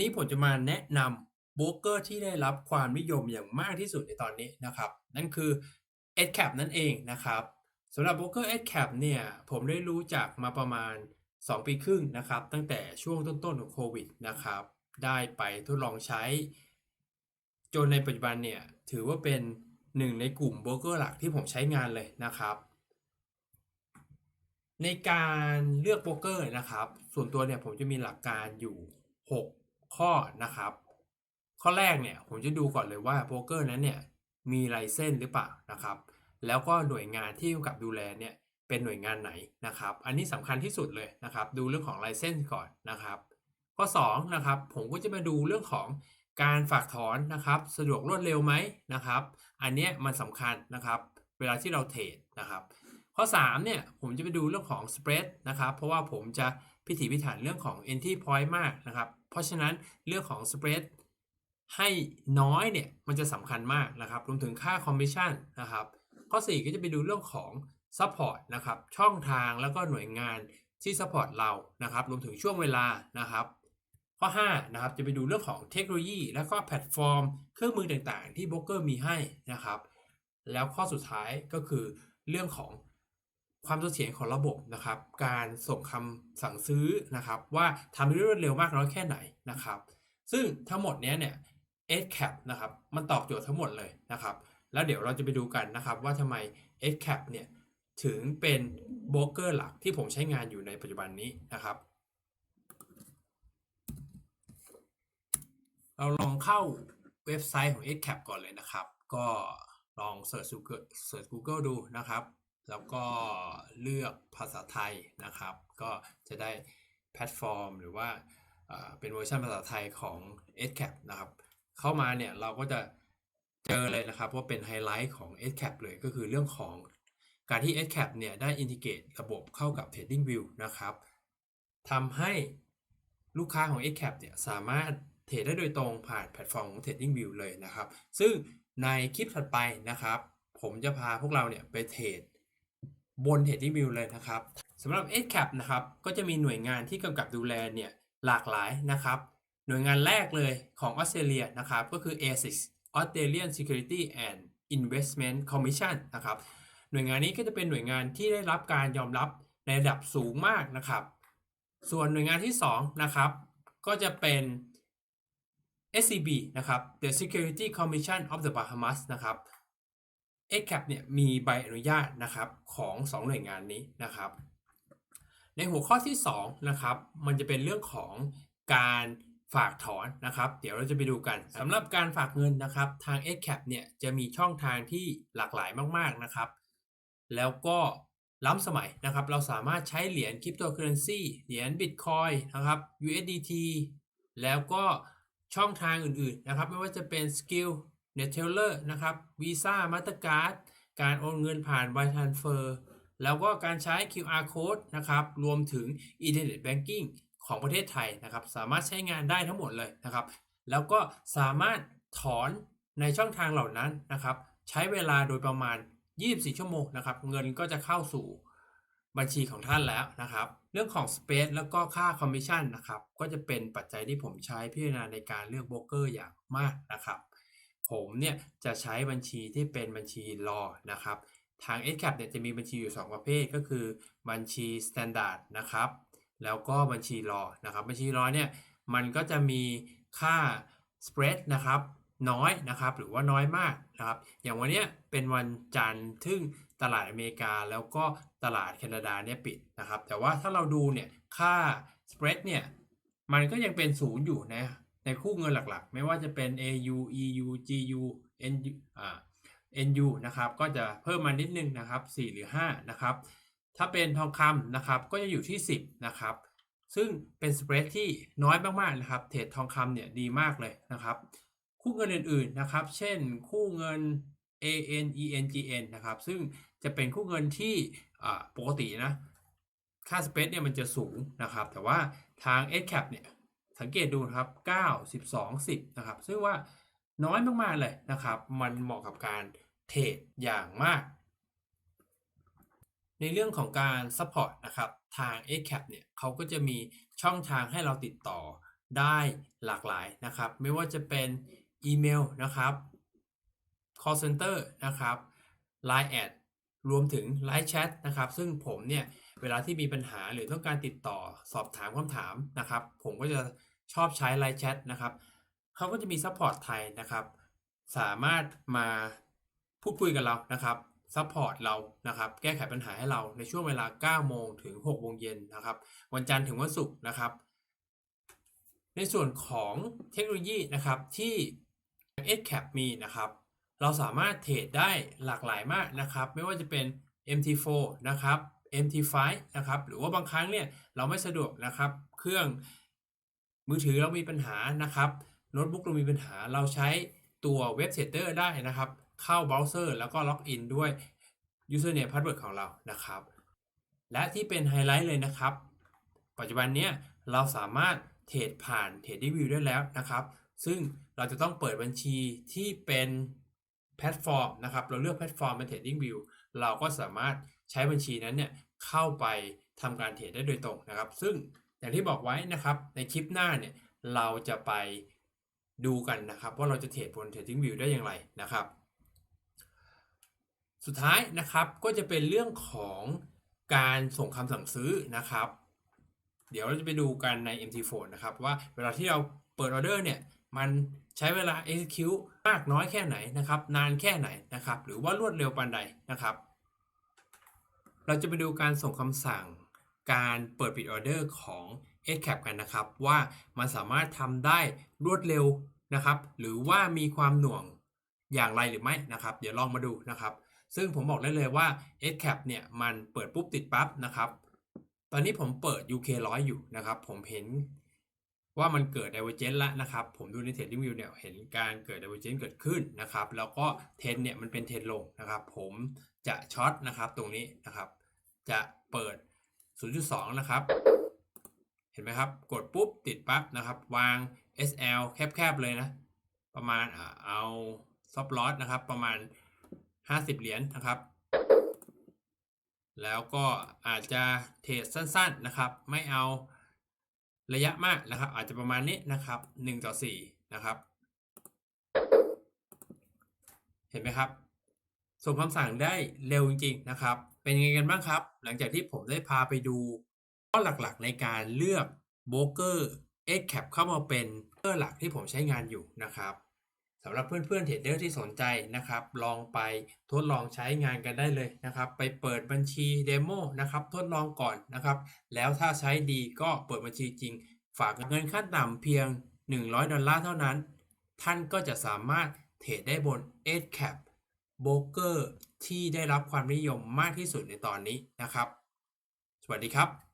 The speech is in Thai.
นี้ผมจะมาแนะนำโบรกเกอร์ที่ได้รับความนิยมอย่างมากที่สุดในตอนนี้นะครับ นั่นคือ EdCap นั่นเองนะครับสำหรับโบรกเกอร์ EdCap เนี่ยผมได้รู้จักมาประมาณ 2 ปีครึ่งนะครับ ตั้งแต่ช่วงต้นๆของโควิดนะครับ ได้ไปทดลองใช้ จนในปัจจุบันเนี่ยถือว่าเป็นหนึ่งในกลุ่มโบรกเกอร์หลักที่ผมใช้งานเลยนะครับ ในการเลือกโบรกเกอร์นะครับ ส่วนตัวเนี่ยผมจะมีหลักการอยู่ 6 ข้อนะครับ ข้อแรกเนี่ยผมจะดูก่อนเลยว่าโบรกเกอร์นั้นเนี่ยมีไลเซนส์หรือเปล่านะครับ แล้วก็หน่วยงานที่กำกับดูแลเนี่ยเป็นหน่วยงานไหนนะครับ อันนี้สำคัญที่สุดเลยนะครับ ดูเรื่องของไลเซนส์ก่อนนะครับ ข้อ2นะครับผมก็จะมาดูเรื่องของการฝากถอนนะครับ สะดวกรวดเร็วไหมนะครับ อันนี้มันสำคัญนะครับ เวลาที่เราเทรดนะครับ ข้อ3เนี่ยผมจะไปดูเรื่องของ spread นะครับเพราะว่าผมจะพิถีพิถันเรื่องของ entry point มากนะครับ เพราะฉะนั้นเรื่องของ spread ให้น้อยเนี่ยมันจะสำคัญมากนะครับรวมถึงค่า commission นะครับ ข้อ 4 ก็จะไปดูเรื่องของ support นะครับช่องทางแล้วก็หน่วยงานที่ support เรานะครับรวมถึงช่วงเวลานะครับ ข้อ5นะครับจะไปดูเรื่องของเทคโนโลยี แล้วก็แพลตฟอร์ม เครื่องมือต่างๆ ที่โบรกเกอร์มีให้นะครับ แล้วข้อสุดท้ายก็คือเรื่องของ ความเสถียรของระบบนะครับ การส่งคำสั่งซื้อนะครับ ว่าทำได้รวดเร็วมากน้อยแค่ไหนนะครับ ซึ่งทั้งหมดนี้เนี่ย SCAP นะครับมันตอบโจทย์ทั้งหมดเลยนะครับ แล้วเดี๋ยวเราจะไปดูกันนะครับ ว่าทำไม SCAP เนี่ยถึงเป็นโบรกเกอร์หลักที่ผมใช้งานอยู่ในปัจจุบันนี้นะครับ เราลองเข้าเว็บไซต์ของ SCAP ก่อนเลยนะครับ ก็ลองเสิร์ช Google ดูนะครับ แล้วก็เลือกภาษาไทยนะครับ ก็จะได้แพลตฟอร์ม หรือว่าเป็นเวอร์ชันภาษาไทยของ SCAP นะครับเข้ามาเนี่ยเราก็จะเจอเลยนะครับว่าเป็นไฮไลท์ของ SCAP เลยก็คือเรื่องของการที่ SCAP เนี่ยได้อินทิเกรตระบบเข้ากับ TradingView นะครับทำให้ลูกค้าของ SCAP เนี่ยสามารถเทรดได้โดยตรงผ่านแพลตฟอร์มของ TradingView เลยนะครับ ซึ่งในคลิปถัดไปนะครับ ผมจะพาพวกเราเนี่ยไปเทรด บน TradingView เลยนะครับสำหรับ SCAP นะครับก็จะมีหน่วยงานที่กำกับดูแลเนี่ยหลากหลายนะครับ หน่วยงานแรกเลยของออสเตรเลียนะครับก็คือ ASIC Australian Security and Investment Commission นะครับหน่วยงานนี้ก็จะเป็นหน่วยงานที่ได้รับการยอมรับในระดับสูงมากนะครับ ส่วนหน่วยงานที่2นะครับก็จะเป็น SCB นะครับ The Security Commission of the Bahamas นะครับ ECAP เนี่ยมีใบอนุญาตนะครับของ 2 หน่วยงานนี้นะครับ ในหัวข้อที่2นะครับมันจะเป็นเรื่องของการฝากถอนนะครับ เดี๋ยวเราจะไปดูกันสำหรับการฝากเงินนะครับ ทาง ECAP เนี่ยจะมีช่องทางที่หลากหลายมากๆนะครับ แล้วก็ล้ำสมัยนะครับ เราสามารถใช้เหรียญคริปโตเคอเรนซีเหรียญ Bitcoin นะครับ USDT แล้วก็ช่องทางอื่นๆนะครับ ไม่ว่าจะเป็น Skill Neteller นะครับ Visa Mastercard การโอนเงินผ่าน Wire Transfer แล้วก็การใช้ QR Code นะครับ รวมถึง Internet Banking ของประเทศไทยนะครับ สามารถใช้งานได้ทั้งหมดเลยนะครับ แล้วก็สามารถถอนในช่องทางเหล่านั้นนะครับ ใช้เวลาโดยประมาณ 24 ชั่วโมงนะครับ เงินก็จะเข้าสู่บัญชีของท่านแล้วนะครับ เรื่องของ Space แล้วก็ค่าคอมมิชชั่นนะครับ ก็จะเป็นปัจจัยที่ผมใช้พิจารณาในการเลือกโบรกเกอร์อย่างมากนะครับ ผมเนี่ยจะใช้บัญชีที่เป็นบัญชีรอนะครับ ทาง SCAP เนี่ยจะมีบัญชีอยู่ 2 ประเภทก็คือบัญชี Standard นะครับ แล้วก็บัญชีรอนะครับ บัญชีรอเนี่ยมันก็จะมีค่า spread นะครับน้อยนะครับหรือว่าน้อยมากนะครับ อย่างวันเนี้ยเป็นวันจันทร์ซึ่งตลาดอเมริกาแล้วก็ตลาดแคนาดาเนี่ยปิดนะครับ แต่ว่าถ้าเราดูเนี่ยค่า spread เนี่ยมันก็ยังเป็นศูนย์อยู่นะ ในคู่เงินหลักๆ ไม่ว่าจะเป็น AU EU GU NU อ่า NU นะครับก็จะเพิ่มมานิดนึงนะครับ4หรือ5นะครับถ้าเป็นทองคำนะครับก็จะอยู่ที่ 10นะครับซึ่งเป็นสเปรดที่น้อยมากๆนะครับเทรดทองคำเนี่ยดีมากเลยนะครับ คู่เงินอื่นๆนะครับ เช่นคู่เงิน AN ENGN นะครับ ซึ่งจะเป็นคู่เงินที่ปกตินะ ค่าสเปรดเนี่ยมันจะสูงนะครับ แต่ว่าทาง SCAP เนี่ย สังเกตดูนะครับ 9 12 10 นะครับ ซึ่งว่าน้อยมาก ๆ เลยนะครับ มันเหมาะกับการเทรดอย่างมาก ในเรื่องของการ support นะครับทาง SCAP เนี่ยเขาก็จะมีช่องทางให้เราติดต่อได้หลากหลายนะครับ ไม่ว่าจะเป็นอีเมลนะครับ call center นะครับ Line แอดรวมถึง Line Chat นะครับ ซึ่งผมเนี่ย เวลาที่มีปัญหาหรือต้องการติดต่อสอบถามคำถามนะครับ ผมก็จะ ชอบใช้ Line Chat นะครับเขาก็จะมีซัพพอร์ตไทยนะครับ สามารถมาพูดคุยกับเรานะครับซัพพอร์ตเรานะครับ แก้ไขปัญหาให้เราในช่วงเวลา 9 โมงถึง 6 โมงเย็นนะครับ วันจันทร์ถึงวันศุกร์นะครับ ในส่วนของเทคโนโลยีนะครับที่ s c a p มีนะครับ เราสามารถเทรดได้หลากหลายมากนะครับ ไม่ว่าจะเป็น MT4 นะครับ MT5 นะครับ หรือว่าบางครั้งเนี่ยเราไม่สะดวกนะครับ เครื่อง มือถือเรามีปัญหานะครับโน้ตบุ๊กเรามีปัญหาเราใช้ตัวเว็บเซตเตอร์ได้นะครับ เข้าเบราว์เซอร์แล้วก็ล็อกอินด้วย username password ของเรานะครับ และที่เป็นไฮไลท์เลยนะครับ ปัจจุบันเนี้ยเราสามารถเทรดผ่าน TradingView ได้แล้วนะครับ ซึ่งเราจะต้องเปิดบัญชีที่เป็นแพลตฟอร์มนะครับ เราเลือกแพลตฟอร์มเป็น TradingView เราก็สามารถใช้บัญชีนั้นเนี่ยเข้าไปทำการเทรดได้โดยตรงนะครับ ซึ่ง อย่างที่บอกไว้นะครับ ในคลิปหน้าเนี่ยเราจะไปดูกันนะครับว่าเราจะเทรดบน TradingView ได้อย่างไรนะครับ สุดท้ายนะครับก็จะเป็นเรื่องของการส่งคำสั่งซื้อนะครับ เดี๋ยวเราจะไปดูกันใน MT4 นะครับว่าเวลาที่เราเปิดออเดอร์เนี่ยมันใช้เวลา execute มากน้อยแค่ไหนนะครับ นานแค่ไหนนะครับ หรือว่ารวดเร็วปานใดนะครับ เราจะไปดูการส่งคำสั่ง การเปิดปิดออเดอร์ของ s c a p กันนะครับ ว่ามันสามารถทำได้รวดเร็วนะครับ หรือว่ามีความหน่วงอย่างไรหรือไม่นะครับ เดี๋ยวลองมาดูนะครับ ซึ่งผมบอกได้เลยว่า s c a p เนี่ยมันเปิดปุ๊บติดปั๊บนะครับ ตอนนี้ผมเปิด UK 100 อยู่นะครับ ผมเห็นว่ามันเกิด divergence แล้วนะครับ ผมดูใน Trading View เนี่ยเห็นการเกิด divergence เกิดขึ้นนะครับ แล้วก็เทนเนี่ยมันเป็นเทนลงนะครับ ผมจะช็อตนะครับตรงนี้นะครับ จะเปิด 0.2 นะครับ เห็นไหมครับ กดปุ๊บติดปั๊บนะครับ วาง SL แคบๆเลยนะ ประมาณเอา stop loss นะครับ ประมาณ 50 เหรียญนะครับ แล้วก็อาจจะเทรดสั้นๆนะครับ ไม่เอาระยะมากนะครับ อาจจะประมาณนี้นะครับ1ต่อ4นะครับ เห็นไหมครับ ส่งคำสั่งได้เร็วจริงๆนะครับ เป็นยังไงกันบ้างครับ หลังจากที่ผมได้พาไปดูข้อหลักๆในการเลือกโบรกเกอร์ x cap เข้ามาเป็นเกอร์หลักที่ผมใช้งานอยู่นะครับสำหรับเพื่อนๆเทรดเดอร์ที่สนใจนะครับ ลองไปทดลองใช้งานกันได้เลยนะครับ ไปเปิดบัญชีเดโมนะครับทดลองก่อนนะครับ แล้วถ้าใช้ดีก็เปิดบัญชีจริง ฝากเงินขั้นต่ำเพียง 100 ดอลลาร์เท่านั้น ท่านก็จะสามารถเทรดได้บน s cap โบรกเกอร์ที่ได้รับความนิยมมากที่สุดในตอนนี้นะครับ สวัสดีครับ